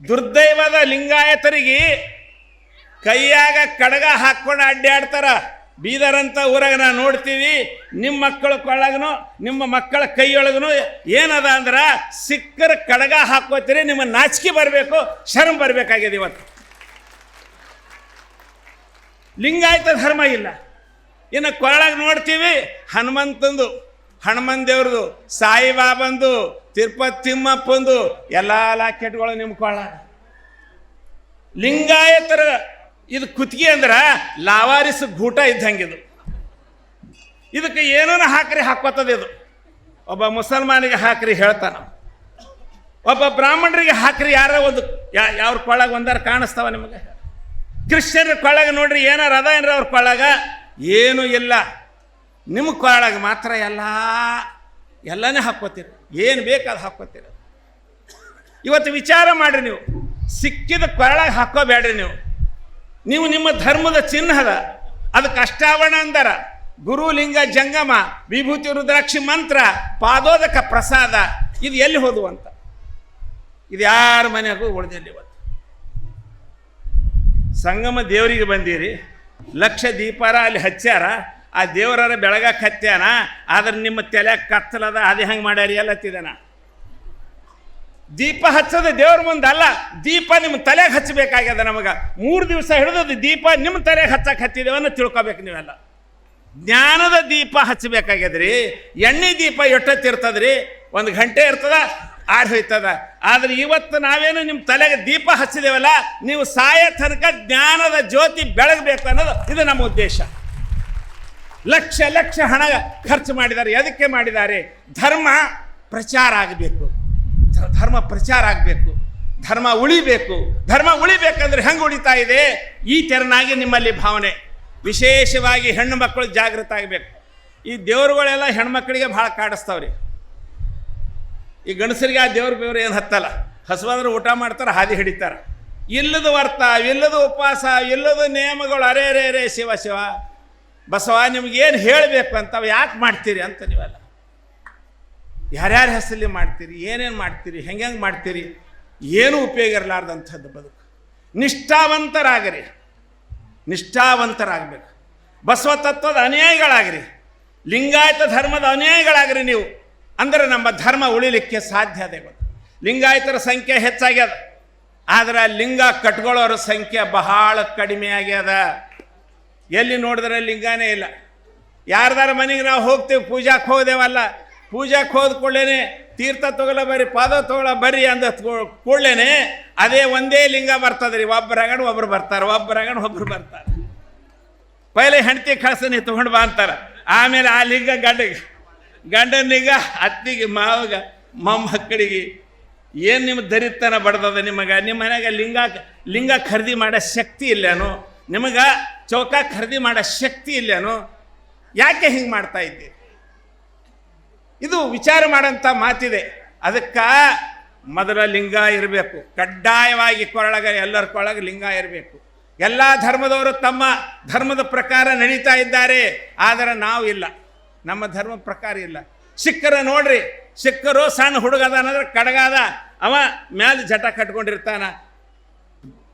ದುರ್ದೈವದ ಲಿಂಗಾಯತರಿಗೆ ಕೈಯಾಗ ಕಡಗ ಹಾಕ್ಕೊಂಡು ಅಡ್ಡಾಡ್ತಾರ. ಬೀದರಂತ ಊರಾಗ ನಾ ನೋಡ್ತೀವಿ ನಿಮ್ಮ ಮಕ್ಕಳ ಕೊಳಗನು ನಿಮ್ಮ ಮಕ್ಕಳ ಕೈಯೊಳಗನು ಏನದ ಅಂದ್ರೆ ಸಿಕ್ಕರ ಕಡಗ ಹಾಕೋತೀರಿ ನಿಮ್ಮ ನಾಚಿಕೆ ಬರಬೇಕು ಶರಂ ಬರಬೇಕಾಗಿದೆ ಇವತ್ತು. ಲಿಂಗಾಯತ ಧರ್ಮ ಇಲ್ಲ. ಇನ್ನು ಕೊರಳಾಗ ನೋಡ್ತೀವಿ, ಹನುಮಂತಂದು ಹನುಮನ್ ದೇವ್ರದು ಸಾಯಿಬಾಬಂದು ತಿರುಪತಿ ತಿಮ್ಮಪ್ಪಂದು ಎಲ್ಲ ಲಾಕೆಟ್ಗಳು ನಿಮ್ಮ ಕೊಳ್ಳಾಗ ಲಿಂಗಾಯತರ ಇದು ಕುತ್ತಿಗೆ ಅಂದ್ರೆ ಲಾವಾರಿಸ್ ಗೂಟ ಇದ್ದಂಗಿದು. ಇದಕ್ಕೆ ಏನನ್ನ ಹಾಕ್ರಿ ಹಾಕೋತದ ಇದು. ಒಬ್ಬ ಮುಸಲ್ಮಾನಿಗೆ ಹಾಕ್ರಿ ಹೇಳ್ತಾನ. ಒಬ್ಬ ಬ್ರಾಹ್ಮಣರಿಗೆ ಹಾಕ್ರಿ ಯಾರ ಒಂದು ಯಾವ್ರ ಕೊಳಗ ಒಂದಾರ ಕಾಣಿಸ್ತಾವ ನಿಮಗೆ? ಕ್ರಿಶ್ಚಿಯನ್ ಕೊಳಗ ನೋಡ್ರಿ ಏನಾರ ಅದ ಏನ್ರ ಅವ್ರ ಕೊಳಗ ಏನೂ ಇಲ್ಲ. ನಿಮ್ಮ ಕೊಳಗ ಮಾತ್ರ ಎಲ್ಲ ಎಲ್ಲನೇ ಹಾಕ್ಕೋತೀರಿ. ಏನು ಬೇಕು ಅದು ಹಾಕ್ಕೋತೀರಿ. ಇವತ್ತು ವಿಚಾರ ಮಾಡ್ರಿ ನೀವು. ಸಿಕ್ಕಿದ ಕೊರಳಾಗ ಹಾಕೋಬೇಡ್ರಿ ನೀವು. ನೀವು ನಿಮ್ಮ ಧರ್ಮದ ಚಿಹ್ನದ ಅದ ಅದಕ್ಕೆ ಅಷ್ಟಾವರಣ ಅಂದರ. ಗುರು ಲಿಂಗ ಜಂಗಮ, ವಿಭೂತಿ ರುದ್ರಾಕ್ಷಿ ಮಂತ್ರ, ಪಾದೋದಕ ಪ್ರಸಾದ, ಇದು ಎಲ್ಲಿ ಹೋದು ಅಂತ ಇದು ಯಾರ ಮನೆಗೂ ಉಳಿದಿಲ್ಲ ಇವತ್ತು. ಸಂಗಮ ದೇವರಿಗೆ ಬಂದೀರಿ. ಲಕ್ಷ ದೀಪಾರ ಅಲ್ಲಿ ಹಚ್ಚಾರ ಆ ದೇವರ ಬೆಳಗ ಹತ್ಯಾನ ಆದ್ರೆ ನಿಮ್ಮ ತಲೆ ಕತ್ತಲದ, ಅದೇ ಹೆಂಗೆ ಮಾಡ್ಯಾರಿ ಎಲ್ಲ ಹತ್ತಿದಾನ ದೀಪ ಹಚ್ಚೋದು ದೇವ್ರ ಮುಂದೆ ಅಲ್ಲ, ದೀಪ ನಿಮ್ಮ ತಲೆಗೆ ಹಚ್ಚಬೇಕಾಗ್ಯದ ನಮಗೆ. ಮೂರು ದಿವಸ ಹಿಡಿದು ದೀಪ ನಿಮ್ಮ ತಲೆಗೆ ಹಚ್ಚಕ್ಕೆ ಹತ್ತಿದೇವನ್ನ ತಿಳ್ಕೊಬೇಕು ನೀವೆಲ್ಲ. ಜ್ಞಾನದ ದೀಪ ಹಚ್ಚಬೇಕಾಗ್ಯದ್ರಿ, ಎಣ್ಣೆ ದೀಪ ಎಷ್ಟೊತ್ತಿರ್ತದ್ರಿ ಒಂದು ಗಂಟೆ ಇರ್ತದ ಆಡ್ ಹೋಯ್ತದ. ಆದ್ರೆ ಇವತ್ತು ನಾವೇನು ನಿಮ್ಮ ತಲೆಗೆ ದೀಪ ಹಚ್ಚಿದೇವಲ್ಲ, ನೀವು ಸಾಯ ತನಕ ಜ್ಞಾನದ ಜ್ಯೋತಿ ಬೆಳಗಬೇಕು ಅನ್ನೋದು, ಇದು ನಮ್ಮ ಉದ್ದೇಶ. ಲಕ್ಷ ಲಕ್ಷ ಹಣ ಖರ್ಚು ಮಾಡಿದ್ದಾರೆ. ಅದಕ್ಕೆ ಮಾಡಿದ್ದಾರೆ? ಧರ್ಮ ಪ್ರಚಾರ ಆಗಬೇಕು. ಧರ್ಮ ಪ್ರಚಾರ ಆಗಬೇಕು. ಧರ್ಮ ಉಳಿಬೇಕು. ಧರ್ಮ ಉಳಿಬೇಕಂದ್ರೆ ಹೆಂಗೆ ಉಳಿತಾ ಇದೆ? ಈ ತೆರನಾಗಿ ನಿಮ್ಮಲ್ಲಿ ಭಾವನೆ. ವಿಶೇಷವಾಗಿ ಹೆಣ್ಣು ಮಕ್ಕಳು ಜಾಗೃತ ಆಗಬೇಕು. ಈ ದೇವರುಗಳೆಲ್ಲ ಹೆಣ್ಮಕ್ಳಿಗೆ ಭಾಳ ಕಾಡಿಸ್ತಾವ್ರಿ. ಈ ಗಂಡಸರಿಗೆ ಆ ದೇವ್ರ ಬೇವ್ರು ಏನು ಹತ್ತಲ್ಲ. ಹಸುವಾದ್ರೆ ಊಟ ಮಾಡ್ತಾರೆ, ಹಾದಿ ಹಿಡಿತಾರೆ. ಇಲ್ಲದ ವರ್ತ, ಇಲ್ಲದ ಉಪವಾಸ ಇಲ್ಲದ ನಿಯಮಗಳು, ಅರೆ ಅರೆ ಅರೆ, ಶಿವ ಶಿವ. ಬಸವ, ನಿಮಗೇನು ಹೇಳಬೇಕು ಅಂತ ಯಾಕೆ ಮಾಡ್ತೀರಿ ಅಂತ ನೀವೆಲ್ಲ? ಯಾರ್ಯಾರ ಹೆಸರಲ್ಲಿ ಮಾಡ್ತೀರಿ, ಏನೇನು ಮಾಡ್ತೀರಿ ಹೆಂಗೆ ಹೆಂಗೆ ಮಾಡ್ತೀರಿ, ಏನೂ ಉಪಯೋಗ ಇರಲಾರ್ದಂಥದ್ದು ಬದುಕು. ನಿಷ್ಠಾವಂತರಾಗಿರಿ. ನಿಷ್ಠಾವಂತರಾಗಬೇಕು. ಬಸವ ತತ್ವದ ಅನುಯಾಯಿಗಳಾಗಿರಿ. ಲಿಂಗಾಯತ ಧರ್ಮದ ಅನುಯಾಯಿಗಳಾಗ್ರಿ ನೀವು. ಅಂದರೆ ನಮ್ಮ ಧರ್ಮ ಉಳಿಲಿಕ್ಕೆ ಸಾಧ್ಯ ಅದೇ ಗೊತ್ತು. ಲಿಂಗಾಯತರ ಸಂಖ್ಯೆ ಹೆಚ್ಚಾಗ್ಯದ. ಆದರೆ ಲಿಂಗ ಕಟ್ಕೊಳ್ಳೋರ ಸಂಖ್ಯೆ ಬಹಳ ಕಡಿಮೆ ಆಗ್ಯದ ಎಲ್ಲಿ ನೋಡಿದ್ರೆ ಲಿಂಗನೇ ಇಲ್ಲ. ಯಾರ್ದಾರ ಮನೆಗೆ ನಾವು ಹೋಗ್ತೀವಿ ಪೂಜಾಕ್ಕೆ ಹೋದೇವಲ್ಲ ಪೂಜಾಕ್ಕೆ ಹೋದ ಕೂಡಲೇ ತೀರ್ಥ ತಗೊಳ ಬರ್ರಿ, ಪಾದ ತಗೊಳ ಬರ್ರಿ ಅಂದ ಕೂಡಲೇ ಅದೇ ಒಂದೇ ಲಿಂಗ ಬರ್ತದ್ರಿ. ಒಬ್ಬರಾಗಣ ಒಬ್ರು ಬರ್ತಾರೆ ಒಬ್ಬರಾಗಣ ಒಬ್ರು ಬರ್ತಾರೆ. ಪೈಲೆ ಹೆಂಡತಿ ಕಳ್ಸನಿ ತೊಗೊಂಡು ಬಾ ಅಂತಾರೆ. ಆಮೇಲೆ ಆ ಲಿಂಗ ಗಂಡಗೆ ಗಂಡನಿಗ, ಅತ್ತಿಗೆ, ಮಾವಗ, ಮೊಮ್ಮಕ್ಕಳಿಗೆ ಏನು ನಿಮ್ಮ ದರಿತನ ಬಡ್ದದ ನಿಮಗೆ? ನಿಮ್ಮ ಮನೆಯಾಗ ಲಿಂಗ ಲಿಂಗ ಖರೀದಿ ಮಾಡೋ ಶಕ್ತಿ ಇಲ್ಲೇನು? ನಿಮಗೆ ಚೌಕ ಖರೀದಿ ಮಾಡೋ ಶಕ್ತಿ ಇಲ್ಲೇನು? ಯಾಕೆ ಹಿಂಗೆ ಮಾಡ್ತಾ ಇದ್ದೆ? ಇದು ವಿಚಾರ ಮಾಡೋಂಥ ಮಾತಿದೆ. ಅದಕ್ಕೆ ಮೊದಲ ಲಿಂಗ ಇರಬೇಕು. ಕಡ್ಡಾಯವಾಗಿ ಕೊರಳಗ ಎಲ್ಲರ ಕೊರಳಗ ಲಿಂಗ ಇರಬೇಕು. ಎಲ್ಲ ಧರ್ಮದವರು ತಮ್ಮ ಧರ್ಮದ ಪ್ರಕಾರ ನಡೀತಾ ಇದ್ದಾರೆ. ಆದರೆ ನಾವು ಇಲ್ಲ. ನಮ್ಮ ಧರ್ಮ ಪ್ರಕಾರ ಇಲ್ಲ. ಸಿಕ್ಕರ ನೋಡ್ರಿ. ಸಿಕ್ಕರು ಸಣ್ಣ ಹುಡುಗ ಅನ್ನೋದ್ರೆ ಕಡಗಾದ. ಅವ ಮ್ಯಾಲೆ ಜಟ ಕಟ್ಕೊಂಡಿರ್ತಾನ.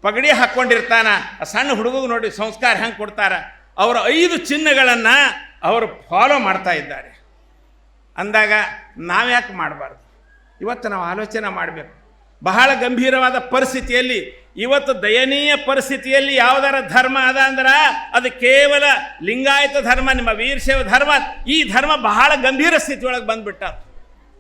ಪಗಡಿ ಹಾಕ್ಕೊಂಡಿರ್ತಾನ. ಸಣ್ಣ ಹುಡುಗಗೆ ನೋಡಿ ಸಂಸ್ಕಾರ ಹೆಂಗೆ ಕೊಡ್ತಾರ. ಅವರ ಐದು ಚಿಹ್ನೆಗಳನ್ನು ಅವರು ಫಾಲೋ ಮಾಡ್ತಾ ಇದ್ದಾರೆ. ಅಂದಾಗ ನಾವ್ಯಾಕೆ ಮಾಡಬಾರ್ದು? ಇವತ್ತು ನಾವು ಆಲೋಚನೆ ಮಾಡಬೇಕು. ಬಹಳ ಗಂಭೀರವಾದ ಪರಿಸ್ಥಿತಿಯಲ್ಲಿ, ಇವತ್ತು ದಯನೀಯ ಪರಿಸ್ಥಿತಿಯಲ್ಲಿ ಯಾವುದರ ಧರ್ಮ ಅದ ಅಂದ್ರೆ ಅದು ಕೇವಲ ಲಿಂಗಾಯತ ಧರ್ಮ, ನಿಮ್ಮ ವೀರಶೈವ ಧರ್ಮ, ಈ ಧರ್ಮ ಬಹಳ ಗಂಭೀರ ಸ್ಥಿತಿಯೊಳಗೆ ಬಂದ್ಬಿಟ್ಟ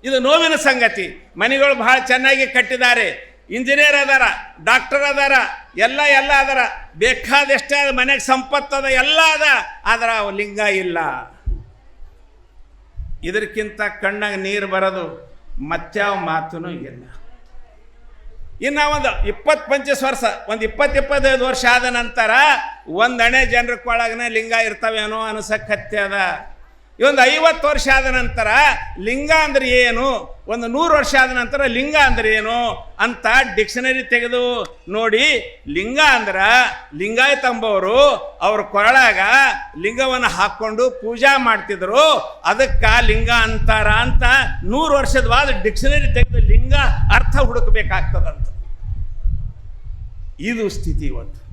ಇದು ನೋವಿನ ಸಂಗತಿ. ಮನೆಗಳು ಬಹಳ ಚೆನ್ನಾಗಿ ಕಟ್ಟಿದ್ದಾರೆ. ಇಂಜಿನಿಯರ್ ಅದಾರ, ಡಾಕ್ಟರ್ ಅದಾರ, ಎಲ್ಲ ಎಲ್ಲ ಅದಾರ. ಬೇಕಾದಷ್ಟೇ ಮನೆಗೆ ಸಂಪತ್ತು ಅದ, ಎಲ್ಲ ಅದ. ಆದ್ರೆ ಲಿಂಗ ಇಲ್ಲ. ಇದಕ್ಕಿಂತ ಕಣ್ಣಾಗ ನೀರು ಬರೋದು ಮತ್ಯಾವ ಮಾತು ಇಲ್ಲ. ಇನ್ನು ಒಂದು ಇಪ್ಪತ್ತು ಪಂಚಸ್ ವರ್ಷ, ಒಂದು ಇಪ್ಪತ್ತು ಇಪ್ಪತ್ತೈದು ವರ್ಷ ಆದ ನಂತರ ಒಂದಣೆ ಅಣೆ ಜನರ ಕೊಳಗನೆ ಲಿಂಗ ಇರ್ತಾವೇನೋ ಅನಿಸಕ್ಕತ್ತೆ ಅದ. ಈ ಒಂದು ಐವತ್ತು ವರ್ಷ ಆದ ನಂತರ ಲಿಂಗ ಅಂದ್ರೆ ಏನು? ಒಂದು ನೂರು ವರ್ಷ ಆದ ನಂತರ ಲಿಂಗ ಅಂದ್ರೆ ಏನು? ಅಂತ ಡಿಕ್ಷನರಿ ತೆಗೆದು ನೋಡಿ, ಲಿಂಗ ಅಂದ್ರೆ ಲಿಂಗಾಯತ ಅಂಬವರು ಅವ್ರ ಕೊರಳಾಗ ಲಿಂಗವನ್ನು ಹಾಕ್ಕೊಂಡು ಪೂಜಾ ಮಾಡ್ತಿದ್ರು. ಅದಕ್ಕೆ ಲಿಂಗ ಅಂತಾರ ಅಂತ ನೂರು ವರ್ಷದ ವಾದ ಡಿಕ್ಷನರಿ ತೆಗೆದು ಲಿಂಗ ಅರ್ಥ ಹುಡುಕಬೇಕಾಗ್ತದಂತ. ಇದು ಸ್ಥಿತಿ ಇವತ್ತು.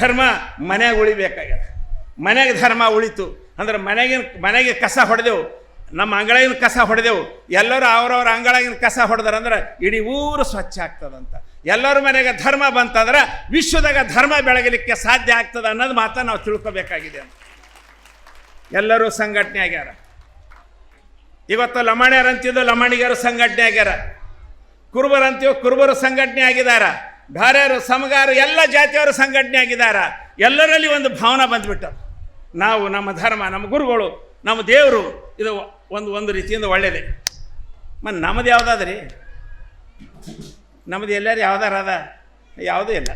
ಧರ್ಮ ಮನೆಗೆ ಉಳಿಬೇಕಾಗ್ಯದ. ಮನೆಗೆ ಧರ್ಮ ಉಳಿತು. ಅಂದ್ರೆ ಮನೆಗಿನ ಮನೆಗೆ ಕಸ ಹೊಡೆದೆವು. ನಮ್ಮ ಅಂಗಳಗಿನ ಕಸ ಹೊಡೆದೆವು. ಎಲ್ಲರೂ ಅವ್ರವ್ರ ಅಂಗಳಗಿನ ಕಸ ಹೊಡೆದಾರಂದ್ರೆ ಇಡೀ ಊರು ಸ್ವಚ್ಛ ಆಗ್ತದಂತ. ಎಲ್ಲರ ಮನೆಗೆ ಧರ್ಮ ಬಂತಂದ್ರೆ ವಿಶ್ವದಾಗ ಧರ್ಮ ಬೆಳಗಲಿಕ್ಕೆ ಸಾಧ್ಯ ಆಗ್ತದೆ ಅನ್ನೋದು ಮಾತ್ರ ನಾವು ತಿಳ್ಕೊಬೇಕಾಗಿದೆ ಎಲ್ಲರೂ ಸಂಘಟನೆ ಆಗ್ಯಾರ. ಇವತ್ತು ಲಮಾಣ್ಯರು ಅಂತಿದ್ದು ಲಮಾಣಿಗರು ಸಂಘಟನೆ ಆಗ್ಯಾರ. ಕುರುಬರು ಕುರುಬರು ಸಂಘಟನೆ ಆಗಿದಾರ. ಧಾರ್ಯರು, ಸಮಗಾರು, ಎಲ್ಲ ಜಾತಿಯವರು ಸಂಘಟನೆ ಆಗಿದಾರ. ಎಲ್ಲರಲ್ಲಿ ಒಂದು ಭಾವನೆ ಬಂದ್ಬಿಟ್ಟು. ನಾವು ನಮ್ಮ ಧರ್ಮ, ನಮ್ಮ ಗುರುಗಳು, ನಮ್ಮ ದೇವರು, ಇದು ಒಂದು ಒಂದು ರೀತಿಯಿಂದ ಒಳ್ಳೆಯದೇ ಮತ್ತು ನಮ್ಮದು ಯಾವುದಾದ್ರಿ? ನಮ್ಮದು ಎಲ್ಲರೂ ಯಾವ್ದಾರ ಅದ? ಯಾವುದೂ ಇಲ್ಲ.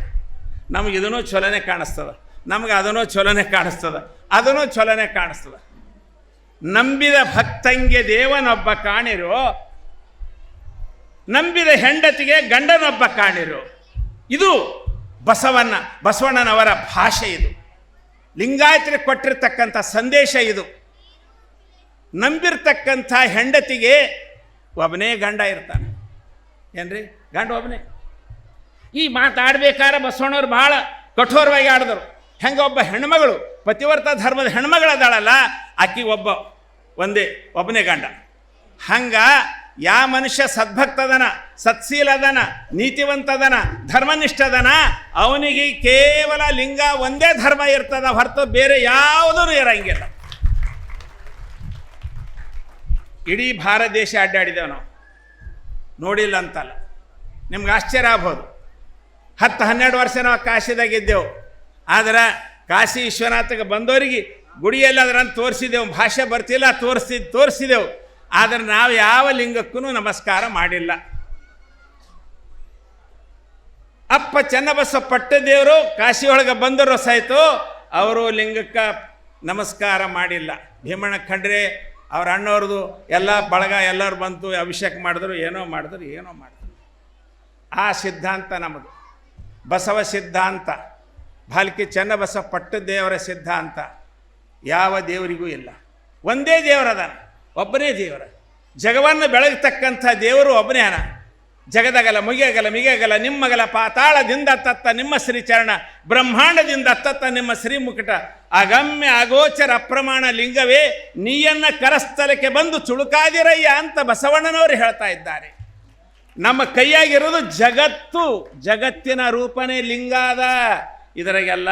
ನಮಗೆ ಇದನ್ನೂ ಚಲೋನೇ ಕಾಣಿಸ್ತದ. ನಮ್ಗೆ ಅದನ್ನು ಚಲೋನೆ ಕಾಣಿಸ್ತದ. ಅದನ್ನೂ ಚಲೋನೆ ಕಾಣಿಸ್ತದ. ನಂಬಿದ ಭಕ್ತಂಗೆ ದೇವನೊಬ್ಬ ಕಾಣಿರೋ, ನಂಬಿದ ಹೆಂಡತಿಗೆ ಗಂಡನೊಬ್ಬ ಕಾಣಿರು, ಇದು ಬಸವಣ್ಣ, ಬಸವಣ್ಣನವರ ಭಾಷೆ ಇದು. ಲಿಂಗಾಯತರಿಗೆ ಕೊಟ್ಟಿರ್ತಕ್ಕಂಥ ಸಂದೇಶ ಇದು. ನಂಬಿರ್ತಕ್ಕಂಥ ಹೆಂಡತಿಗೆ ಒಬ್ಬನೇ ಗಂಡ ಇರ್ತಾನೆ. ಏನ್ರಿ? ಗಂಡ ಒಬ್ಬನೇ. ಈ ಮಾತಾಡ್ಬೇಕಾದ್ರೆ ಬಸವಣ್ಣವ್ರು ಭಾಳ ಕಠೋರವಾಗಿ ಆಡಿದರು. ಹೆಂಗೆ ಒಬ್ಬ ಹೆಣ್ಮಗಳು, ಪತಿವರ್ತ ಧರ್ಮದ ಹೆಣ್ಮಗಳದಾಳಲ್ಲ, ಆಕಿ ಒಬ್ಬ, ಒಂದೇ, ಒಬ್ಬನೇ ಗಂಡ. ಹಂಗ ಯಾ ಮನುಷ್ಯ ಸದ್ಭಕ್ತದನ, ಸತ್ಶೀಲದನ, ನೀತಿವಂತದನ, ಧರ್ಮನಿಷ್ಠದನ, ಅವನಿಗೆ ಕೇವಲ ಲಿಂಗ ಒಂದೇ ಧರ್ಮ ಇರ್ತದ ಹೊರತು ಬೇರೆ ಯಾವುದೂ ಇರಂಗಿಲ್ಲ. ಇಡೀ ಭಾರತ ದೇಶ ಅಡ್ಡಾಡಿದೆವು ನಾವು. ನೋಡಿಲ್ಲ ಅಂತಲ್ಲ. ನಿಮ್ಗೆ ಆಶ್ಚರ್ಯ ಆಗ್ಬೋದು. ಹತ್ತು ಹನ್ನೆರಡು ವರ್ಷ ನಾವು ಕಾಶಿದಾಗಿದ್ದೆವು ಆದ್ರೆ ಕಾಶಿ ವಿಶ್ವನಾಥಕ್ಕೆ ಬಂದವರಿಗೆ ಗುಡಿಯಲ್ಲಿ ಅಂತ ತೋರಿಸಿದೆವು. ಭಾಷೆ ಬರ್ತಿಲ್ಲ ತೋರಿಸಿದ್ ತೋರಿಸಿದೆವು. ಆದರೆ ನಾವು ಯಾವ ಲಿಂಗಕ್ಕೂ ನಮಸ್ಕಾರ ಮಾಡಿಲ್ಲ. ಅಪ್ಪ ಚನ್ನಬಸವ ಪಟ್ಟದೇವರು ಕಾಶಿ ಒಳಗೆ ಬಂದರು ಸಹಿತ ಅವರು ಲಿಂಗಕ್ಕೆ ನಮಸ್ಕಾರ ಮಾಡಿಲ್ಲ. ಭೀಮಣ್ಣ ಖಂಡ್ರೆ, ಅವ್ರ ಅಣ್ಣವ್ರದ್ದು ಎಲ್ಲ ಬಳಗ ಎಲ್ಲರೂ ಬಂತು, ಅಭಿಷೇಕ ಮಾಡಿದ್ರು, ಏನೋ ಮಾಡಿದ್ರು ಏನೋ ಮಾಡಿದ್ರು. ಆ ಸಿದ್ಧಾಂತ ನಮ್ಮದು ಬಸವ ಸಿದ್ಧಾಂತ. ಭಾಲ್ಕಿ ಚನ್ನಬಸವ ಪಟ್ಟದೇವರ ಸಿದ್ಧಾಂತ. ಯಾವ ದೇವರಿಗೂ ಇಲ್ಲ. ಒಂದೇ ದೇವರದ ಒಬ್ಬನೇ ದೇವರ. ಜಗವನ್ನು ಬೆಳಗತಕ್ಕಂಥ ದೇವರು ಒಬ್ಬನೇ ಅನ. ಜಗದಗಲ, ಮುಗಿಯಗಲ ಮಿಗೆಗಲ ನಿಮ್ಮಗಲ, ಪಾತಾಳದಿಂದ ತತ್ತ ನಿಮ್ಮ ಶ್ರೀಚರಣ, ಬ್ರಹ್ಮಾಂಡದಿಂದ ತತ್ತ ನಿಮ್ಮ ಶ್ರೀಮುಕುಟ. ಅಗಮ್ಯ ಅಗೋಚರ ಅಪ್ರಮಾಣ ಲಿಂಗವೇ ನೀಯನ್ನ ಕರಸ್ಥಲಕ್ಕೆ ಬಂದು ಚುಳುಕಾದಿರಯ್ಯ ಅಂತ ಬಸವಣ್ಣನವರು ಹೇಳ್ತಾ ಇದ್ದಾರೆ. ನಮ್ಮ ಕೈಯಾಗಿರೋದು ಜಗತ್ತು, ಜಗತ್ತಿನ ರೂಪನೇ ಲಿಂಗಾದ ಇದರಾಗೆಲ್ಲ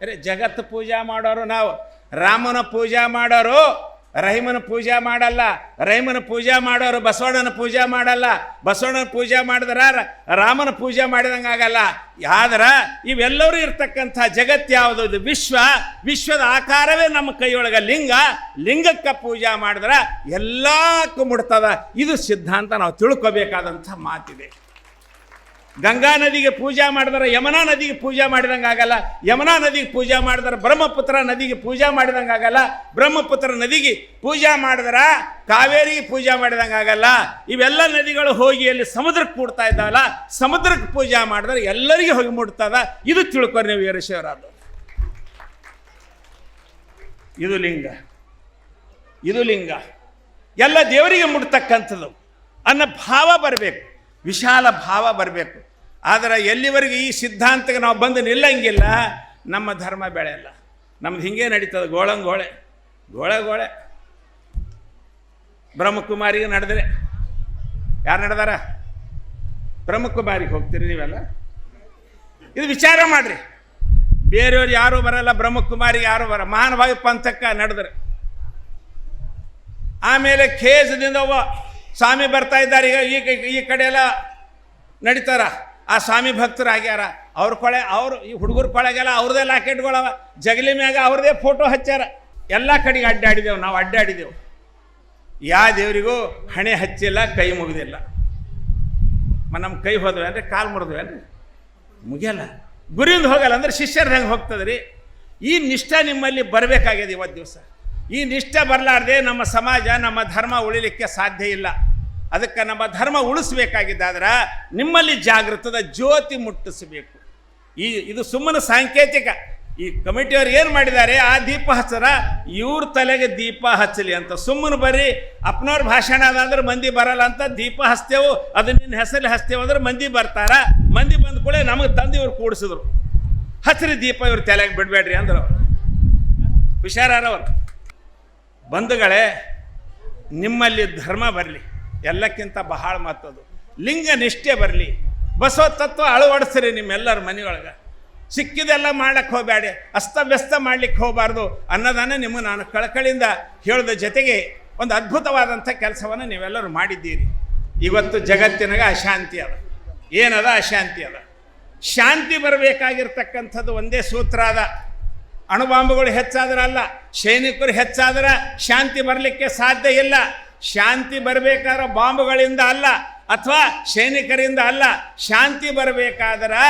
ಅರೆ ಜಗತ್ತು ಪೂಜಾ ಮಾಡೋರು ನಾವು, ರಾಮನ ಪೂಜಾ ಮಾಡೋರು ರಹಿಮನ ಪೂಜಾ ಮಾಡಲ್ಲ. ರಹಿಮನ ಪೂಜಾ ಮಾಡೋರು ಬಸವಣ್ಣನ ಪೂಜಾ ಮಾಡಲ್ಲ. ಬಸವಣ್ಣನ ಪೂಜಾ ಮಾಡಿದ್ರ ರಾಮನ ಪೂಜೆ ಮಾಡಿದಂಗೆ ಆಗಲ್ಲ. ಆದ್ರೆ ಇವೆಲ್ಲರೂ ಇರ್ತಕ್ಕಂಥ ಜಗತ್ತು ಯಾವುದು? ಇದು ವಿಶ್ವ. ವಿಶ್ವದ ಆಕಾರವೇ ನಮ್ಮ ಕೈಯೊಳಗೆ ಲಿಂಗ. ಲಿಂಗಕ್ಕೆ ಪೂಜಾ ಮಾಡಿದ್ರೆ ಎಲ್ಲಕ್ಕೂ ಮುಡ್ತದ ಇದು ಸಿದ್ಧಾಂತ ನಾವು ತಿಳ್ಕೋಬೇಕಾದಂಥ ಮಾತಿದೆ. ಗಂಗಾ ನದಿಗೆ ಪೂಜಾ ಮಾಡಿದ್ರೆ ಯಮುನಾ ನದಿಗೆ ಪೂಜಾ ಮಾಡಿದಂಗೆ ಆಗಲ್ಲ, ಯಮುನಾ ನದಿಗೆ ಪೂಜಾ ಮಾಡಿದ್ರೆ ಬ್ರಹ್ಮಪುತ್ರ ನದಿಗೆ ಪೂಜಾ ಮಾಡಿದಂಗೆ ಆಗಲ್ಲ, ಬ್ರಹ್ಮಪುತ್ರ ನದಿಗೆ ಪೂಜಾ ಮಾಡಿದ್ರೆ ಕಾವೇರಿಗೆ ಪೂಜಾ ಮಾಡಿದಂಗೆ ಆಗಲ್ಲ. ಇವೆಲ್ಲ ನದಿಗಳು ಹೋಗಿ ಅಲ್ಲಿ ಸಮುದ್ರಕ್ಕೆ ಕೂಡ್ತಾ ಇದ್ದಾವಲ್ಲ, ಸಮುದ್ರಕ್ಕೆ ಪೂಜಾ ಮಾಡಿದ್ರೆ ಎಲ್ಲರಿಗೂ ಹೋಗಿ ಮುಟ್ತದ. ಇದು ತಿಳ್ಕೊರಿ ನೀವು ವೀರಶಿವರಾದ ಇದು ಲಿಂಗ. ಇದು ಲಿಂಗ. ಎಲ್ಲ ದೇವರಿಗೆ ಮುಟ್ತಕ್ಕಂಥದ್ದು. ಅನ್ನೋ ಭಾವ ಬರಬೇಕು. ವಿಶಾಲ ಭಾವ ಬರಬೇಕು. ಆದರೆ ಎಲ್ಲಿವರೆಗೆ ಈ ಸಿದ್ಧಾಂತಕ್ಕೆ ನಾವು ಬಂದು ನಿಲ್ಲಂಗಿಲ್ಲ, ನಮ್ಮ ಧರ್ಮ ಬೆಳೆಯಲ್ಲ. ನಮ್ದು ಹಿಂಗೆ ನಡೀತದೆ ಗೋಳಂಗೋಳೆ ಗೋಳೆ ಬ್ರಹ್ಮಕುಮಾರಿಗೆ ನಡೆದರೆ, ಯಾರು ನಡೆದಾರ? ಬ್ರಹ್ಮಕುಮಾರಿಗೆ ಹೋಗ್ತೀರಿ ನೀವೆಲ್ಲ? ಇದು ವಿಚಾರ ಮಾಡ್ರಿ. ಬೇರೆಯವ್ರು ಯಾರೂ ಬರಲ್ಲ, ಬ್ರಹ್ಮಕುಮಾರಿಗೆ ಯಾರೂ ಬರ ಮಹಾನುಭಾವಿ ಪಂಥಕ್ಕೆ ನಡೆದ್ರೆ. ಆಮೇಲೆ ಖೇಸದಿಂದ ಒಬ್ಬ ಸ್ವಾಮಿ ಬರ್ತಾ ಇದ್ದಾರೆ, ಈಗ ಈ ಈ ಕಡೆ ಎಲ್ಲ ನಡೀತಾರ. ಆ ಸ್ವಾಮಿ ಭಕ್ತರು ಆಗ್ಯಾರ ಅವ್ರ ಕೊಳೆ, ಅವರು ಈ ಹುಡುಗರ ಕೊಳೆಗೆಲ್ಲ ಅವ್ರದ್ದೇ ಲಾಕೆಟ್ಗಳವ. ಜಗಲಿ ಮ್ಯಾಗ ಅವ್ರದ್ದೇ ಫೋಟೋ ಹಚ್ಚಾರ ಎಲ್ಲ ಕಡೆಗೆ ಅಡ್ಡಾಡಿದೆವು, ನಾವು ಅಡ್ಡಾಡಿದೆವು. ಯಾವ ದೇವರಿಗೂ ಹಣೆ ಹಚ್ಚಿಲ್ಲ, ಕೈ ಮುಗಿದಿಲ್ಲ. ನಮ್ಮ ಕೈ ಹೋದ್ವಿ ಅಂದರೆ ಕಾಲು ಮುರಿದ್ವಿ ಅಂದ್ರೆ ಮುಗಿಯಲ್ಲ. ಗುರಿಯಿಂದ ಹೋಗಲ್ಲ ಅಂದ್ರೆ ಶಿಷ್ಯರು ಹೆಂಗೆ ಹೋಗ್ತದೆ ರೀ ಈ ನಿಷ್ಠ ನಿಮ್ಮಲ್ಲಿ ಬರಬೇಕಾಗಿದೆ ಇವತ್ತು ದಿವಸ. ಈ ನಿಷ್ಠ ಬರಲಾರ್ದೆ ನಮ್ಮ ಸಮಾಜ, ನಮ್ಮ ಧರ್ಮ ಉಳಿಲಿಕ್ಕೆ ಸಾಧ್ಯ ಇಲ್ಲ. ಅದಕ್ಕೆ ನಮ್ಮ ಧರ್ಮ ಉಳಿಸ್ಬೇಕಾಗಿದ್ದಾದ್ರೆ ನಿಮ್ಮಲ್ಲಿ ಜಾಗೃತದ ಜ್ಯೋತಿ ಮುಟ್ಟಿಸಬೇಕು. ಈ, ಇದು ಸುಮ್ಮನೆ ಸಾಂಕೇತಿಕ. ಈ ಕಮಿಟಿಯವರು ಏನು ಮಾಡಿದ್ದಾರೆ? ಆ ದೀಪ ಹಚ್ಚರ ಇವ್ರ ತಲೆಗೆ ದೀಪ ಹಚ್ಚಲಿ ಅಂತ. ಸುಮ್ಮನೆ ಬರೀ ಅಪ್ನವ್ರ ಭಾಷಣ ಅದಂದ್ರೆ ಮಂದಿ ಬರಲ್ಲ ಅಂತ ದೀಪ ಹಚ್ತೇವು, ಅದು ನಿನ್ನ ಹೆಸರಲ್ಲಿ ಹಚ್ತೇವು ಅಂದ್ರೆ ಮಂದಿ ಬರ್ತಾರ. ಮಂದಿ ಬಂದ ಕೂಡ ನಮಗೆ ತಂದು ಇವ್ರು ಕೂಡಿಸಿದ್ರು. ಹಚ್ಚರಿ ದೀಪ ಇವ್ರ ತಲೆಗೆ ಬಿಡಬೇಡ್ರಿ ಅಂದ್ರು. ಅವ್ರು ಹುಷಾರವ್ರು ಬಂಧುಗಳೇ, ನಿಮ್ಮಲ್ಲಿ ಧರ್ಮ ಬರಲಿ. ಎಲ್ಲಕ್ಕಿಂತ ಬಹಳ ಮತ್ತದು ಲಿಂಗ ನಿಷ್ಠೆ ಬರಲಿ. ಬಸವ ತತ್ವ ಅಳವಡಿಸ್ರಿ ನಿಮ್ಮೆಲ್ಲರ ಮನೆಯೊಳಗೆ. ಸಿಕ್ಕಿದೆಲ್ಲ ಮಾಡ್ಲಿಕ್ಕೆ ಹೋಗಬೇಡಿ ಅಸ್ತವ್ಯಸ್ತ ಮಾಡ್ಲಿಕ್ಕೆ ಹೋಗಬಾರ್ದು ಅನ್ನೋದನ್ನು ನಿಮ್ಮ ನಾನು ಕಳಕಳಿಯಿಂದ ಹೇಳಿದ ಜೊತೆಗೆ ಒಂದು ಅದ್ಭುತವಾದಂಥ ಕೆಲಸವನ್ನು ನೀವೆಲ್ಲರೂ ಮಾಡಿದ್ದೀರಿ. ಇವತ್ತು ಜಗತ್ತಿನಾಗ ಅಶಾಂತಿ ಅದ. ಏನದ ಅಶಾಂತಿ ಅದ? ಶಾಂತಿ ಬರಬೇಕಾಗಿರ್ತಕ್ಕಂಥದ್ದು ಒಂದೇ ಸೂತ್ರ ಅದ. ಅಣುಬಾಂಬುಗಳು ಹೆಚ್ಚಾದ್ರಲ್ಲ ಸೈನಿಕರು ಹೆಚ್ಚಾದ್ರೆ ಶಾಂತಿ ಬರಲಿಕ್ಕೆ ಸಾಧ್ಯ ಇಲ್ಲ. ಶಾಂತಿ ಬರಬೇಕಾದ್ರೆ ಬಾಂಬುಗಳಿಂದ ಅಲ್ಲ, ಅಥವಾ ಸೈನಿಕರಿಂದ ಅಲ್ಲ, ಶಾಂತಿ ಬರಬೇಕಾದ್ರೆ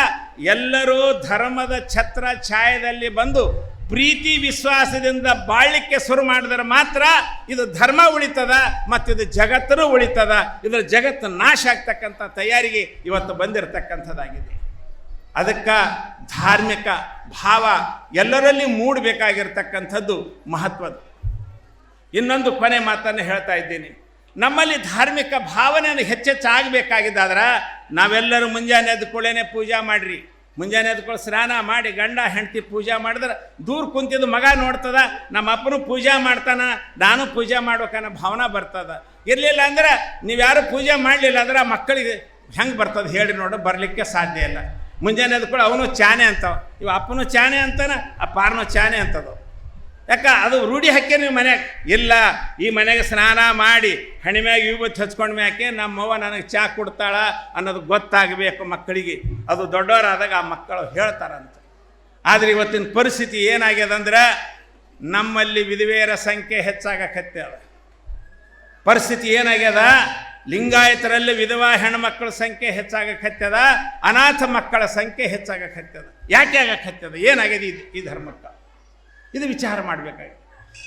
ಎಲ್ಲರೂ ಧರ್ಮದ ಛತ್ರ ಛಾಯದಲ್ಲಿ ಬಂದು ಪ್ರೀತಿ ವಿಶ್ವಾಸದಿಂದ ಬಾಳ್ಲಿಕ್ಕೆ ಶುರು ಮಾಡಿದ್ರೆ ಮಾತ್ರ ಇದು ಧರ್ಮ ಉಳಿತದ ಮತ್ತು ಇದು ಜಗತ್ತೂ ಉಳಿತದ, ಇದರ ಜಗತ್ತು ನಾಶ ಆಗ್ತಕ್ಕಂಥ ತಯಾರಿಗೆ ಇವತ್ತು ಬಂದಿರತಕ್ಕಂಥದ್ದಾಗಿದೆ. ಅದಕ್ಕೆ ಧಾರ್ಮಿಕ ಭಾವ ಎಲ್ಲರಲ್ಲಿ ಮೂಡಬೇಕಾಗಿರ್ತಕ್ಕಂಥದ್ದು ಮಹತ್ವದ ಇನ್ನೊಂದು ಕೊನೆ ಮಾತನ್ನು ಹೇಳ್ತಾ ಇದ್ದೀನಿ. ನಮ್ಮಲ್ಲಿ ಧಾರ್ಮಿಕ ಭಾವನೆಯನ್ನು ಹೆಚ್ಚೆಚ್ಚಾಗಬೇಕಾಗಿದ್ದಾದ್ರೆ ನಾವೆಲ್ಲರೂ ಮುಂಜಾನೆ ಎದ್ಕೊಳ್ಳೇನೆ ಪೂಜೆ ಮಾಡಿರಿ. ಮುಂಜಾನೆ ಎದ್ಕೊಳ್ಳಿ ಸ್ನಾನ ಮಾಡಿ ಗಂಡ, ಹೆಂಡತಿ ಪೂಜೆ ಮಾಡಿದ್ರೆ ದೂರ ಕುಂತಿದ್ದು ಮಗ ನೋಡ್ತದ, ನಮ್ಮ ಅಪ್ಪನೂ ಪೂಜೆ ಮಾಡ್ತಾನೆ, ನಾನು ಪೂಜೆ ಮಾಡ್ಬೇಕನ್ನೋ ಭಾವನೆ ಬರ್ತದ. ಇರಲಿಲ್ಲ ಅಂದ್ರೆ ನೀವು ಯಾರು ಪೂಜೆ ಮಾಡಲಿಲ್ಲ ಅಂದ್ರೆ ಮಕ್ಕಳಿಗೆ ಹೆಂಗೆ ಬರ್ತದೆ ಹೇಳಿ ನೋಡು, ಬರಲಿಕ್ಕೆ ಸಾಧ್ಯ ಇಲ್ಲ. ಮುಂಜಾನೆ ಎದ್ಕೊಳ್ಳಿ ಅವನು ಚಾನೆ ಅಂತವ. ಇವ ಅಪ್ಪನು ಚಾನೆ ಅಂತಾನೆ ಆ ಪಾರ್ನೂ ಚಾನೆ ಅಂತದು ಯಾಕ? ಅದು ರೂಢಿ ಹಾಕಿ ನೀವು ಮನ್ಯಾಗ. ಇಲ್ಲ, ಈ ಮನೆಗೆ ಸ್ನಾನ ಮಾಡಿ ಹಣಿಮ್ಯಾಗ ವಿಭೂತಿ ಹಚ್ಕೊಂಡ ಮ್ಯಾಕೆ ನಮ್ಮವ್ವ ನನಗೆ ಚಾ ಕೊಡ್ತಾಳ ಅನ್ನೋದು ಗೊತ್ತಾಗಬೇಕು ಮಕ್ಕಳಿಗೆ. ಅದು ದೊಡ್ಡವರಾದಾಗ ಆ ಮಕ್ಕಳು ಹೇಳ್ತಾರಂತ. ಆದರೆ ಇವತ್ತಿನ ಪರಿಸ್ಥಿತಿ ಏನಾಗ್ಯದಂದ್ರೆ ನಮ್ಮಲ್ಲಿ ವಿಧವೆಯರ ಸಂಖ್ಯೆ ಹೆಚ್ಚಾಗಕತ್ಯಾದ ಪರಿಸ್ಥಿತಿ ಏನಾಗ್ಯದ? ಲಿಂಗಾಯತರಲ್ಲಿ ವಿಧವಾ ಹೆಣ್ಮಕ್ಳ ಸಂಖ್ಯೆ ಹೆಚ್ಚಾಗಕತ್ಯದ ಅನಾಥ ಮಕ್ಕಳ ಸಂಖ್ಯೆ ಹೆಚ್ಚಾಗಕತ್ಯದ ಯಾಕೆ ಆಗಕತ್ಯದ ಏನಾಗಿದೆ ಇದು ಈ ಧರ್ಮಕ್ಕೆ? ಇದು ವಿಚಾರ ಮಾಡಬೇಕಾಗಿದೆ.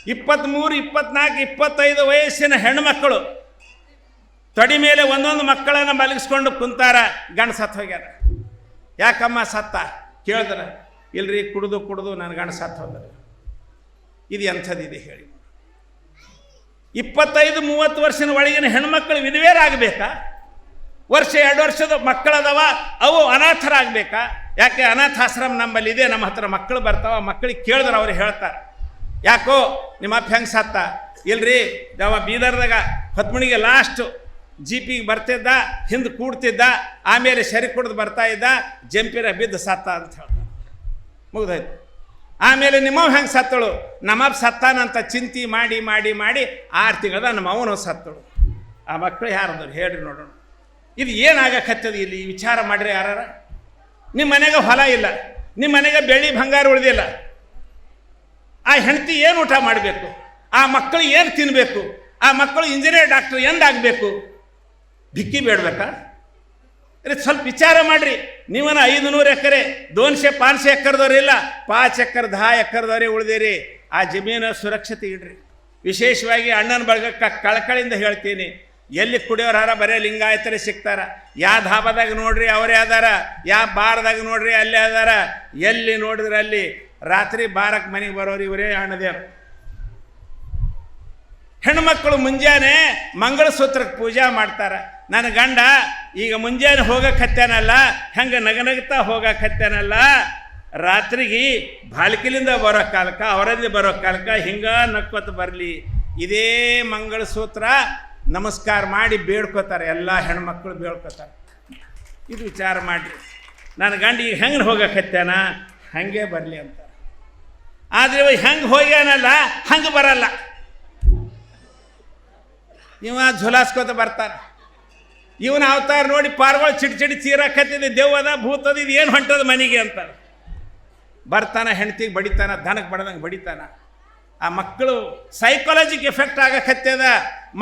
ಇಪ್ಪತ್ತ್ಮೂರು ಇಪ್ಪತ್ನಾಲ್ಕು, ಇಪ್ಪತ್ತೈದು ವಯಸ್ಸಿನ ಹೆಣ್ಮಕ್ಕಳು ತಡಿ ಮೇಲೆ ಒಂದೊಂದು ಮಕ್ಕಳನ್ನು ಮಲಗಿಸ್ಕೊಂಡು ಕುಂತಾರ ಗಂಡ ಸತ್ತು ಹೋಗ್ಯಾರ. ಯಾಕಮ್ಮ ಸತ್ತ? ಕೇಳಿದ್ರೆ? ಇಲ್ರಿ, ಕುಡಿದು ಕುಡಿದು ನನ್ನ ಗಂಡ ಸತ್ತು ಹೋದ್ರೆ ಇದು ಎಂಥದ್ದಿದೆ ಹೇಳಿ. ಇಪ್ಪತ್ತೈದು, ಮೂವತ್ತು ವರ್ಷದ ಒಳಗಿನ ಹೆಣ್ಮಕ್ಳು ವಿಧವೇರಾಗಬೇಕಾ ವರ್ಷ ಎರಡು ವರ್ಷದ ಮಕ್ಕಳದವ, ಅವು ಅನಾಥರಾಗಬೇಕಾ? ಯಾಕೆ ಅನಾಥಾಶ್ರಮ ನಮ್ಮಲ್ಲಿ ಇದೆ, ನಮ್ಮ ಹತ್ರ ಮಕ್ಕಳು ಬರ್ತಾವ, ಮಕ್ಕಳಿಗೆ ಕೇಳಿದ್ರೆ ಅವ್ರು ಹೇಳ್ತಾರೆ. ಯಾಕೋ ನಿಮ್ಮ ಅಪ್ಪ ಹೆಂಗೆ ಸತ್ತ? ಇಲ್ರಿ, ಯಾವ ಬೀದರ್ದಾಗ ಹೊತ್ಮಣಿಗೆ ಲಾಸ್ಟು ಜೀಪಿಗೆ ಬರ್ತಿದ್ದ, ಹಿಂದೆ ಕೂಡ್ತಿದ್ದ, ಆಮೇಲೆ ಸರಿ ಕುಡ್ದು ಬರ್ತಾ ಇದ್ದ, ಜಂಪಿರ ಬಿದ್ದು ಸತ್ತ ಅಂತ ಹೇಳ್ತಾರೆ. ಮುಗ್ದೋಯ್ತು. ಆಮೇಲೆ ನಿಮ್ಮವ್ ಹೆಂಗೆ ಸತ್ತಳು? ನಮ್ಮಪ್ಪ ಸತ್ತಾನಂತ ಚಿಂತೆ ಮಾಡಿ ಮಾಡಿ ಮಾಡಿ ಆರು ತಿಂಗಳದ ನಮ್ಮ ಅವನು ಸತ್ತಳು. ಆ ಮಕ್ಕಳು ಯಾರದ್ರು ಹೇಳ್ರಿ ನೋಡೋಣ. ಇದು ಏನಾಗಕತ್ತದ ಇಲ್ಲಿ? ವಿಚಾರ ಮಾಡ್ರಿ ಯಾರ ನಿಮ್ಮ ಮನೆಗೆ ಹೊಲ ಇಲ್ಲ ನಿಮ್ಮ ಮನೆಗೆ ಬೆಳ್ಳಿ ಬಂಗಾರ ಉಳಿದಿಲ್ಲ. ಆ ಹೆಂಡತಿ ಏನು ಊಟ ಮಾಡಬೇಕು? ಆ ಮಕ್ಕಳು ಏನು ತಿನ್ನಬೇಕು ಆ ಮಕ್ಕಳು ಇಂಜಿನಿಯರ್ ಡಾಕ್ಟರ್ ಎಂದಾಗಬೇಕು? ಭಿಕ್ಕಿ ಬೇಡಬೇಕಾ? ಸ್ವಲ್ಪ ವಿಚಾರ ಮಾಡ್ರಿ. ನೀವನ ಐದು ನೂರು ಎಕರೆ ದೋನ್ಶೆ ಪಾನ್ಶೆ ಇಲ್ಲ, ಪಾಚ್ ಎಕರ್ ದಾ ಎಕರೆದವರೇ ಉಳಿದಿರಿ. ಆ ಜಮೀನ ಸುರಕ್ಷತೆ ಇಡ್ರಿ. ವಿಶೇಷವಾಗಿ ಅಣ್ಣನ ಬಳಗಕ್ಕೆ ಕಳಕಳಿಂದ ಹೇಳ್ತೀನಿ. ಎಲ್ಲಿ ಕುಡಿಯೋರು ಹರ ಬರೇ ಲಿಂಗಾಯತರೇ ಸಿಗ್ತಾರ? ಯಾವ ಧಾಬಾದಾಗ ನೋಡ್ರಿ ಅವರೇ ಅದಾರ ಯಾವ ಬಾರ್ದಾಗ ನೋಡ್ರಿ ಅಲ್ಲೇ ಅದಾರ. ಎಲ್ಲಿ ನೋಡಿದ್ರೆ ಅಲ್ಲಿ ರಾತ್ರಿ ಬಾರಕ್ಕೆ ಮನೆಗೆ ಬರೋರು ಇವರೇ ಅಣ್ಣದೇವ್ರು ಹೆಣ್ಮಕ್ಳು ಮುಂಜಾನೆ ಮಂಗಳಸೂತ್ರಕ್ಕೆ ಪೂಜೆ ಮಾಡ್ತಾರೆ. ನನ್ನ ಗಂಡ, ಈಗ ಮುಂಜಾನೆ ಹೋಗಕ್ಕೆ ಹತ್ಯಾನಲ್ಲ, ಹೆಂಗೆ ನಗನಗ್ತಾ ಹೋಗಕ್ಕೆ ಹತ್ಯಾನಲ್ಲ, ರಾತ್ರಿಗೆ ಬಾಲ್ಕಿಲಿಂದ ಬರೋ ಕಾಲಕ ಅವರಲ್ಲಿ ಬರೋ ಕಾಲಕ ಹಿಂಗೆ ನಕ್ಕೊತ ಬರಲಿ. ಇದೇ ಮಂಗಳಸೂತ್ರ ನಮಸ್ಕಾರ ಮಾಡಿ ಬೇಡ್ಕೋತಾರೆ, ಎಲ್ಲ ಹೆಣ್ಮಕ್ಳು ಬೇಡ್ಕೋತಾರೆ. ಇದು ವಿಚಾರ ಮಾಡಿರಿ. ನನ್ನ ಗಂಡ ಈಗ ಹೆಂಗೆ ಹೋಗಕತ್ತೇನ ಹಂಗೆ ಬರಲಿ ಅಂತ ಆದರೆ ಹೆಂಗೆ ಹೋಗ್ಯಾನಲ್ಲ, ಹಂಗೆ ಬರಲ್ಲ. ಇವ ಝುಲಾಸ್ಕೋತ ಬರ್ತಾನೆ. ಇವನ ಅವತಾರ ನೋಡಿ ಪಾರ್ಗಳು ಚಿಡಿ ಚಿಡಿ ಚೀರಾಕತ್ತಿದೆ ದೇವದ ಭೂತದ ಇದು ಏನು ಹೊಂಟದ ಮನೆಗೆ ಅಂತಾರೆ ಬರ್ತಾನ ಹೆಂಡ್ತಿಗೆ ಬಡಿತಾನ ದನಕ್ಕೆ ಬಡ್ದಂಗೆ ಬಡಿತಾನ. ಆ ಮಕ್ಕಳು ಸೈಕಾಲಜಿಕ್ ಎಫೆಕ್ಟ್ ಆಗಕತ್ತದ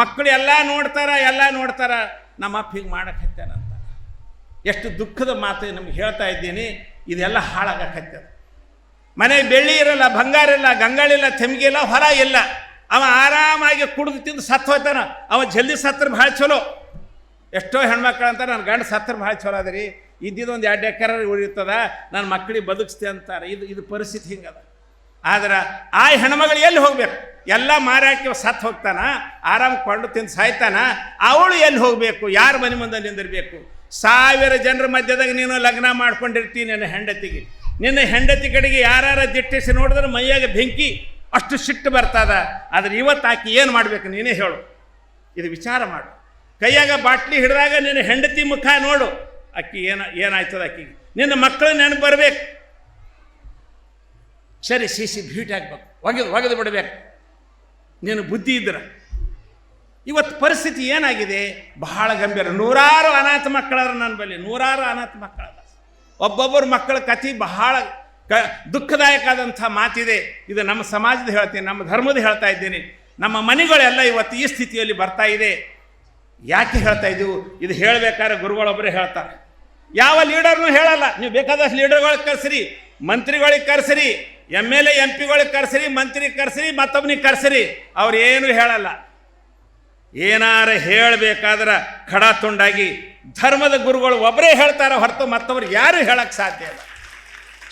ಮಕ್ಕಳು ಎಲ್ಲ ನೋಡ್ತಾರ ಎಲ್ಲ ನೋಡ್ತಾರ. ನಮ್ಮ ಅಪ್ಪ ಹೀಗೆ ಮಾಡಕ್ಕತ್ತೇನಂತ ಎಷ್ಟು ದುಃಖದ ಮಾತು ನಿಮ್ಗೆ ಹೇಳ್ತಾ ಇದ್ದೀನಿ, ಇದೆಲ್ಲ ಹಾಳಾಗಕತ್ತದ ಮನೆ ಬೆಳ್ಳಿ ಇರಲ್ಲ, ಬಂಗಾರ ಇಲ್ಲ ಗಂಗಾಳಿಲ್ಲ ತೆಮ್ಗೆ ಇಲ್ಲ ಹೊರ ಇಲ್ಲ. ಅವ ಆರಾಮಾಗಿ ಕುಡಿದು ತಿಂದು ಸತ್ತು ಹೋಯ್ತಾನ ಅವ ಜಲ್ದಿ ಸತ್ರ ಭಾಳ ಚಲೋ. ಎಷ್ಟೋ ಹೆಣ್ಮಕ್ಳು ಅಂತ ನನ್ನ ಗಂಡ ಸತ್ರ ಭಾಳ ಚಲೋ ಅದ ರೀ ಇದ್ದಿದ್ದು ಒಂದು ಎರಡು ಎಕರೆ ಉಳಿತದ ನನ್ನ ಮಕ್ಕಳಿಗೆ ಬದುಕಿಸ್ತೆ ಅಂತಾರೆ. ಇದು ಇದು ಪರಿಸ್ಥಿತಿ ಹಿಂಗದ. ಆದ್ರೆ ಆ ಹೆಣ್ಮಗಳು ಎಲ್ಲಿ ಹೋಗ್ಬೇಕು? ಎಲ್ಲ ಮಾರಾಕಿ ಸತ್ತು ಹೋಗ್ತಾನ? ಆರಾಮ್ ಕೊಂಡು ತಿಂದು ಸಾಯ್ತಾನ? ಅವಳು ಎಲ್ಲಿ ಹೋಗಬೇಕು? ಯಾರ ಮನೆ ಮುಂದೆ ನಿಂದಿರಬೇಕು? ಸಾವಿರ ಜನರ ಮಧ್ಯದಾಗ ನೀನು ಲಗ್ನ ಮಾಡ್ಕೊಂಡಿರ್ತೀನಿ ನಿನ್ನ ಹೆಂಡತಿಗೆ. ನಿನ್ನ ಹೆಂಡತಿ ಕಡೆಗೆ ಯಾರು ದಿಟ್ಟಿಸಿ ನೋಡಿದ್ರೆ ಮೈಯಾಗ ಬೆಂಕಿ ಅಷ್ಟು ಸಿಟ್ಟು ಬರ್ತದ. ಆದ್ರೆ ಇವತ್ತು ಆಕಿ ಏನು ಮಾಡ್ಬೇಕು? ನೀನೇ ಹೇಳು. ಇದು ವಿಚಾರ ಮಾಡು. ಕೈಯಾಗ ಬಾಟ್ಲಿ ಹಿಡಿದಾಗ ನಿನ್ನ ಹೆಂಡತಿ ಮುಖ ನೋಡು. ಅಕ್ಕಿ ಏನು ಏನಾಯ್ತದ ಅಕ್ಕಿಗೆ ನಿನ್ನ ಮಕ್ಕಳು ನೆನಪು ಬರಬೇಕು. ಸರಿ ಸಿಸಿ ಭೀಟ್ ಆಗ್ಬೇಕು. ಒಗೆದು ಒಗೆದು ಬಿಡಬೇಕು. ನೀನು ಬುದ್ಧಿ ಇದ್ರೆ. ಇವತ್ತು ಪರಿಸ್ಥಿತಿ ಏನಾಗಿದೆ? ಬಹಳ ಗಂಭೀರ. ನೂರಾರು ಅನಾಥ ಮಕ್ಕಳರ ನನ್ನ ಬಳಿ, ನೂರಾರು ಅನಾಥ ಮಕ್ಕಳ ಒಬ್ಬೊಬ್ಬರು ಮಕ್ಕಳ ಕಥೆ ಬಹಳ ಕ ದುಃಖದಾಯಕವಾದಂಥ ಮಾತಿದೆ. ಇದು ನಮ್ಮ ಸಮಾಜದ ಹೇಳ್ತೀನಿ, ನಮ್ಮ ಧರ್ಮದ ಹೇಳ್ತಾ ಇದ್ದೀನಿ. ನಮ್ಮ ಮನೆಗಳೆಲ್ಲ ಇವತ್ತು ಈ ಸ್ಥಿತಿಯಲ್ಲಿ ಬರ್ತಾ ಇದೆ. ಯಾಕೆ ಹೇಳ್ತಾ ಇದ್ದೀವಿ? ಇದು ಹೇಳಬೇಕಾದ್ರೆ ಗುರುಗಳೊಬ್ಬರೇ ಹೇಳ್ತಾರೆ. ಯಾವ ಲೀಡರ್ನು ಹೇಳಲ್ಲ. ನೀವು ಬೇಕಾದಷ್ಟು ಲೀಡರ್ಗಳಿಗೆ ಕರೆಸಿರಿ, ಮಂತ್ರಿಗಳಿಗೆ ಕರೆಸಿರಿ ಎಂ ಎಲ್ ಎ, ಎಂ ಪಿಗಳಿಗೆ ಕರೆಸಿರಿ ಮಂತ್ರಿ ಕರೆಸಿರಿ ಮತ್ತೊಬ್ಬನಿಗೆ ಕರೆಸಿರಿ, ಅವ್ರು ಏನು ಹೇಳಲ್ಲ. ಏನಾರ ಹೇಳಬೇಕಾದ್ರೆ ಖಡ ತುಂಡಾಗಿ ಧರ್ಮದ ಗುರುಗಳು ಒಬ್ಬರೇ ಹೇಳ್ತಾರೆ ಹೊರತು ಮತ್ತೊಬ್ರು ಯಾರು ಹೇಳಕ್ಕೆ ಸಾಧ್ಯ ಇಲ್ಲ.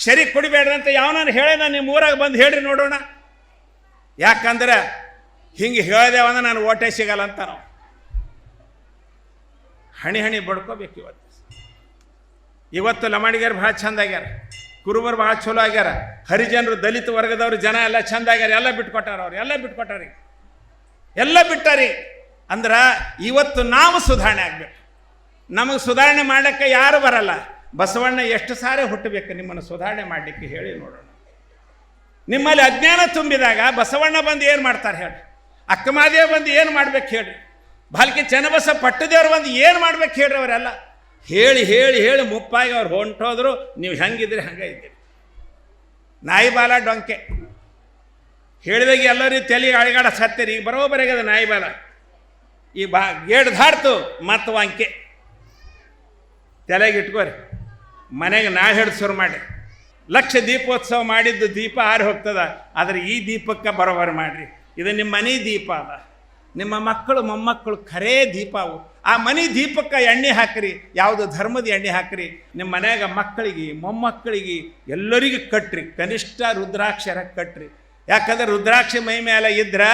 ಸರಿ ಕುಡಿಬೇಡ್ರಿ ಅಂತ ಯಾವನಾರು ಹೇಳೇನ ನಿಮ್ಮ ಊರಾಗ ಬಂದು ಹೇಳ್ರಿ ನೋಡೋಣ. ಯಾಕಂದ್ರೆ ಹಿಂಗೆ ಹೇಳ್ದೇವಂದ್ರೆ ನಾನು ಓಟೇ ಸಿಗಲ್ಲ ಅಂತ ನಾವು ಹಣಿ ಹಣಿ ಬಡ್ಕೋಬೇಕು ಇವತ್ತು. ಇವತ್ತು ಲಮಾಣಿಗರು ಭಾಳ ಚಂದ ಆಗ್ಯಾರ. ಕುರುಬರು ಭಾಳ ಚಲೋ ಆಗ್ಯಾರ. ಹರಿಜನರು ದಲಿತ ವರ್ಗದವರು ಜನ ಎಲ್ಲ ಚಂದ ಆಗ್ಯಾರ. ಎಲ್ಲ ಬಿಟ್ಕೊಟ್ಟಾರ ಅವ್ರು. ಎಲ್ಲ ಬಿಟ್ಕೊಟ್ಟಾರಿ. ಎಲ್ಲ ಬಿಟ್ಟಾರಿ. ಅಂದ್ರೆ ಇವತ್ತು ನಾವು ಸುಧಾರಣೆ ಆಗ್ಬೇಕು. ನಮಗೆ ಸುಧಾರಣೆ ಮಾಡಲಿಕ್ಕೆ ಯಾರು ಬರಲ್ಲ. ಬಸವಣ್ಣ ಎಷ್ಟು ಸಾರಿ ಹುಟ್ಟಬೇಕು ನಿಮ್ಮನ್ನು ಸುಧಾರಣೆ ಮಾಡಲಿಕ್ಕೆ ಹೇಳಿ ನೋಡೋಣ. ನಿಮ್ಮಲ್ಲಿ ಅಜ್ಞಾನ ತುಂಬಿದಾಗ ಬಸವಣ್ಣ ಬಂದು ಏನು ಮಾಡ್ತಾರೆ ಹೇಳಿ. ಅಕ್ಕಮಾದೇವ್ ಬಂದು ಏನು ಮಾಡ್ಬೇಕು ಹೇಳಿ. ಬಾಲ್ಕಿ ಚೆನ್ನಬಸ ಪಟ್ಟದೇವ್ರು ಬಂದು ಏನು ಮಾಡ್ಬೇಕು ಹೇಳ್ರಿ ಅವರೆಲ್ಲ. ಹೇಳಿ ಹೇಳಿ ಹೇಳಿ ಮುಪ್ಪಾಗಿ ಅವ್ರು ಹೊಂಟೋದ್ರು, ನೀವು ಹೆಂಗಿದ್ರಿ ಹಂಗೆ ಇದ್ದೀರಿ. ನಾಯಿ ಬಾಲ ಡೊಂಕೆ. ಹೇಳಿದಾಗ ಎಲ್ಲರೂ ತಲೆ ಅಳಿಗಾಡ ಸತ್ತೀರಿ, ಈಗ ಬರೋಬರಿಗದ ನಾಯಿ ಬಾಲ. ಈ ಬಾ ಗೇಡ್ ಧಾಡ್ತು ಮತ್ತು ವಾಂಕೆ. ತಲೆಗೆ ಇಟ್ಕೋರಿ, ಮನೆಗೆ ನಾ ಹಿಡ್ದು ಶುರು ಮಾಡಿ. ಲಕ್ಷ ದೀಪೋತ್ಸವ ಮಾಡಿದ್ದು ದೀಪ ಆರಿ ಹೋಗ್ತದ, ಆದರೆ ಈ ದೀಪಕ್ಕೆ ಬರೋಬರಿ ಮಾಡಿರಿ. ಇದು ನಿಮ್ಮ ಮನೆ ದೀಪ ಅದ. ನಿಮ್ಮ ಮಕ್ಕಳು ಮೊಮ್ಮಕ್ಕಳು ಖರೇ ದೀಪಾವು. ಆ ಮನೆ ದೀಪಕ್ಕೆ ಎಣ್ಣೆ ಹಾಕ್ರಿ, ಯಾವುದು ಧರ್ಮದ ಎಣ್ಣೆ ಹಾಕ್ರಿ. ನಿಮ್ಮ ಮನ್ಯಾಗ ಮಕ್ಕಳಿಗೆ, ಮೊಮ್ಮಕ್ಕಳಿಗೆ ಎಲ್ಲರಿಗೂ ಕಟ್ರಿ, ಕನಿಷ್ಠ ರುದ್ರಾಕ್ಷರ ಕಟ್ರಿ. ಯಾಕಂದ್ರೆ ರುದ್ರಾಕ್ಷಿ ಮೈ ಮೇಲೆ ಇದ್ರೆ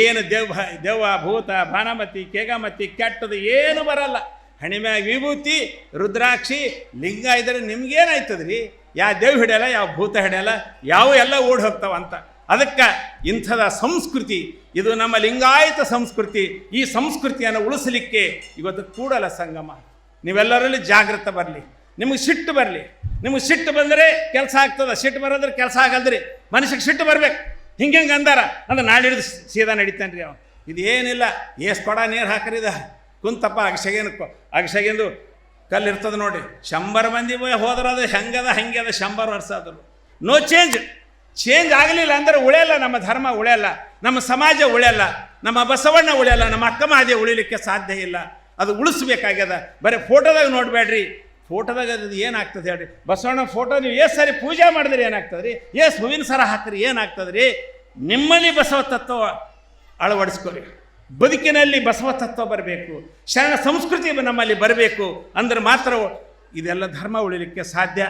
ಏನು ದೇವ್ ದೆವ್ವ, ಭೂತ, ಭಾನಮತಿ, ಕೇಗಮತಿ ಕೆಟ್ಟದು ಏನು ಬರಲ್ಲ. ಹಣಿಮೆ ವಿಭೂತಿ, ರುದ್ರಾಕ್ಷಿ, ಲಿಂಗ ಇದ್ರೆ ನಿಮ್ಗೇನಾಯ್ತದ್ರಿ? ಯಾವ ದೇವ್ ಹಿಡಿಯಲ್ಲ, ಯಾವ ಭೂತ ಹಿಡಿಯಲ್ಲ, ಯಾವ ಎಲ್ಲ ಓಡಿ ಹೋಗ್ತಾವ ಅಂತ ಅದಕ್ಕೆ ಇಂಥದ ಸಂಸ್ಕೃತಿ ಇದು ನಮ್ಮ ಲಿಂಗಾಯತ ಸಂಸ್ಕೃತಿ. ಈ ಸಂಸ್ಕೃತಿಯನ್ನು ಉಳಿಸಲಿಕ್ಕೆ ಇವತ್ತು ಕೂಡಲ ಸಂಗಮ. ನೀವೆಲ್ಲರಲ್ಲಿ ಜಾಗೃತ ಬರಲಿ. ನಿಮಗೆ ಸಿಟ್ಟು ಬರಲಿ. ನಿಮಗೆ ಸಿಟ್ಟು ಬಂದರೆ ಕೆಲಸ ಆಗ್ತದೆ. ಸಿಟ್ಟು ಬರೋದ್ರೆ ಕೆಲಸ ಆಗಲ್ದ್ರಿ. ಮನುಷ್ಯಗೆ ಸಿಟ್ಟು ಬರ್ಬೇಕು. ಹಿಂಗೆ ಹಿಂಗೆ ಅಂದಾರ. ಅಂದ್ರೆ ನಾಳೆ ಹಿಡಿದು ಸೀದಾ ನಡೀತಾನೆ ರೀ ಇದು ಏನಿಲ್ಲ ಏಸ್ ಕೊಡ ನೀರು ಹಾಕರಿದ. ಕುಂತಪ್ಪ ಅಗಸಗೇನು ಅಗಸಗೆಂದು ಕಲ್ಲು ಇರ್ತದೆ ನೋಡಿ. ಶಂಬರ್ ಮಂದಿ ಹೋದ್ರೆ ಅದು ಹೆಂಗದ, ಹಂಗೆ ಅದ, ಶಂಬರ್ ವರ್ಷ ಆದರು. ನೋ ಚೇಂಜ್ ಚೇಂಜ್ ಆಗಲಿಲ್ಲ ಅಂದ್ರೆ ಉಳಿಯಲ್ಲ, ನಮ್ಮ ಧರ್ಮ ಉಳಿಯಲ್ಲ, ನಮ್ಮ ಸಮಾಜ ಉಳಿಯಲ್ಲ, ನಮ್ಮ ಬಸವಣ್ಣ ಉಳಿಯಲ್ಲ, ನಮ್ಮ ಅಕ್ಕ ಮಹಾದೇವ ಉಳಿಲಿಕ್ಕೆ ಸಾಧ್ಯ ಇಲ್ಲ. ಅದು ಉಳಿಸ್ಬೇಕಾಗ್ಯದ. ಬರೀ ಫೋಟೋದಾಗ ನೋಡಬೇಡ್ರಿ. ಫೋಟೋದಾಗ ಅದು ಏನಾಗ್ತದೆ ಹೇಳ್ರಿ? ಬಸವಣ್ಣ ಫೋಟೋ, ನೀವು ಎಷ್ಟು ಸಾರಿ ಪೂಜೆ ಮಾಡಿದ್ರೆ ಏನಾಗ್ತದೆ ರೀ ಎಷ್ಟು ಹೂವಿನ ಸರ ಹಾಕ್ರಿ ಏನಾಗ್ತದೆ ರೀ ನಿಮ್ಮಲ್ಲಿ ಬಸವ ತತ್ವ ಅಳವಡಿಸ್ಕೊರಿ. ಬದುಕಿನಲ್ಲಿ ಬಸವ ತತ್ವ ಬರಬೇಕು. ಶರಣ ಸಂಸ್ಕೃತಿ ನಮ್ಮಲ್ಲಿ ಬರಬೇಕು. ಅಂದ್ರೆ ಮಾತ್ರ ಇದೆಲ್ಲ ಧರ್ಮ ಉಳಿಲಿಕ್ಕೆ ಸಾಧ್ಯ.